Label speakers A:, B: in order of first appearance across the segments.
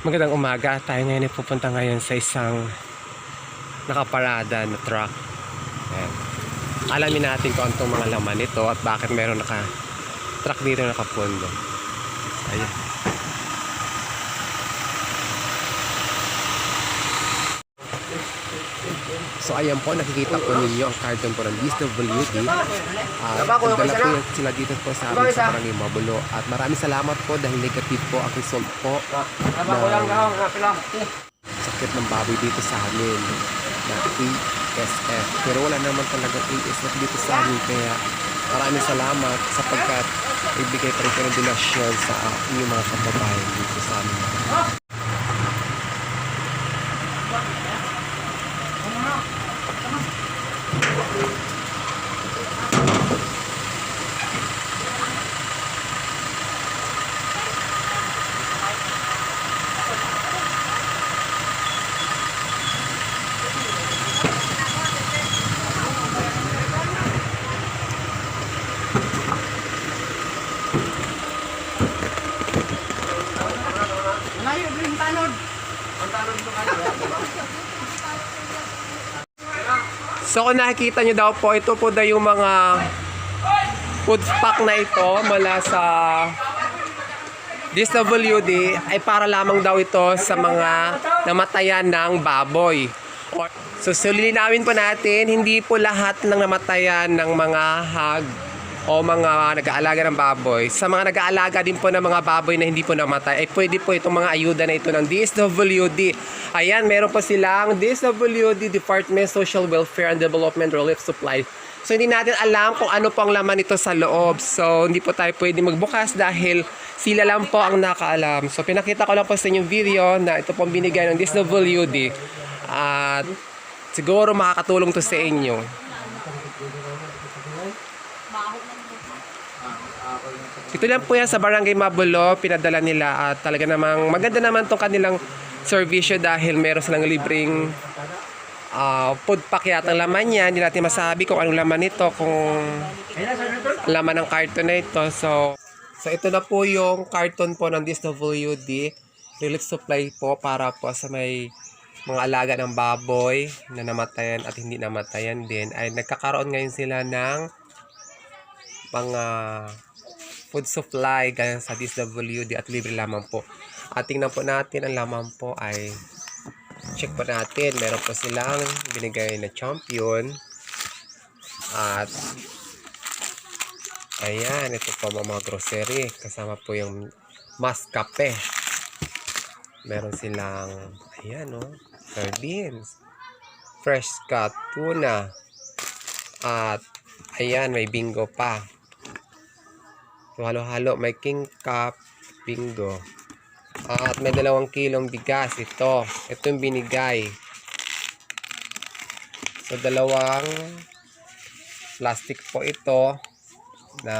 A: Magandang umaga. Tayo ngayon ay pupunta ngayon sa isang nakaparada na truck. Ayan. Alamin natin kung anong mga laman nito at bakit meron naka truck dito nakapundo. Ayan. So ayan po, nakikita po ninyo ang carton po ng DSWD. Uh, dala po sila dito po sa amin sa Barangay Mabulo. At maraming salamat po dahil negative po ang result po ng sakit ng baboy dito sa amin na ASF. Pero wala naman talaga ASF dito sa amin kaya maraming salamat sapagkat ibigay pa rin kayo ng donasyon sa uh, inyong mga kababayan dito sa amin. So kung nakikita nyo daw po, ito po daw yung mga food pack na ito mula sa DSWD ay para lamang daw ito sa mga namatayan ng baboy. Or- So sulilinawin po natin, hindi po lahat ng namatayan ng mga hag o mga nag-aalaga ng baboy. Sa mga nag-aalaga din po ng mga baboy na hindi po namatay, ay pwede po itong mga ayuda na ito ng DSWD. Ayan, meron po silang DSWD Department Social Welfare and Development Relief Supply. So hindi natin alam kung ano po ang laman nito sa loob. So hindi po tayo pwede magbukas dahil sila lang po ang nakaalam. So pinakita ko lang po sa inyong video na ito pong binigay ng DSWD. At siguro makakatulong to sa inyo. Ito lang po yan sa Barangay Mabulo, pinadala nila at talaga namang maganda naman tong kanilang servisyo dahil meron silang libreng ah, food pack yata laman niya. Hindi natin masabi kung anong laman nito, kung laman ng carton na ito. So, so ito na po yung carton po ng DSWD relief supply po para po sa may mga alaga ng baboy na namatayan at hindi namatayan din ay nagkakaroon ngayon sila ng mga food supply gaya sa DSWD at libre lamang po. At tingnan po natin ang laman po ay check po natin. Meron po silang binigay na champion. At ayan, ito po mga, grocery. Kasama po yung maskape. Meron silang ayan oh, sardines. Fresh cut tuna. At ayan, may bingo pa. Halo-halo. May king cup, bingo. At may dalawang kilong bigas ito. Ito yung binigay. So, dalawang plastic po ito na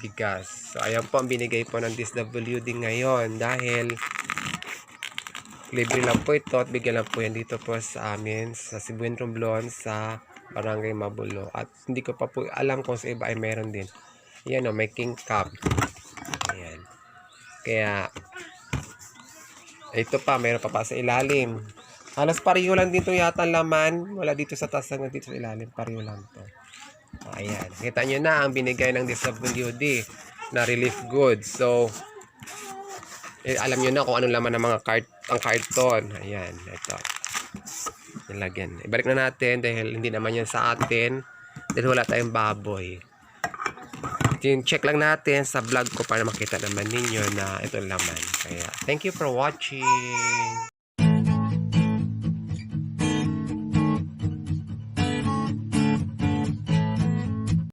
A: bigas. So, ayan po ang binigay po ng DSWD ngayon dahil libre lang po ito at bigyan lang po yan dito po sa amin sa Cebuan Romblon sa Barangay Mabulo. At hindi ko pa po alam kung sa iba ay meron din. Ayan o, may king cup. Ayan. Kaya, ito pa, meron pa pa sa ilalim. Halos pareho lang dito yata laman. Wala dito sa taas hanggang dito sa ilalim. Pareho lang to. Ayan. Kita nyo na ang binigay ng DSWD na relief goods. So, eh, alam nyo na kung anong laman ng mga cart ang carton. Ayan. Ito. Nilagyan. Ibalik na natin dahil hindi naman yan sa atin. Dahil wala tayong baboy. Check lang natin sa vlog ko para makita naman ninyo na ito laman. Kaya, thank you for watching.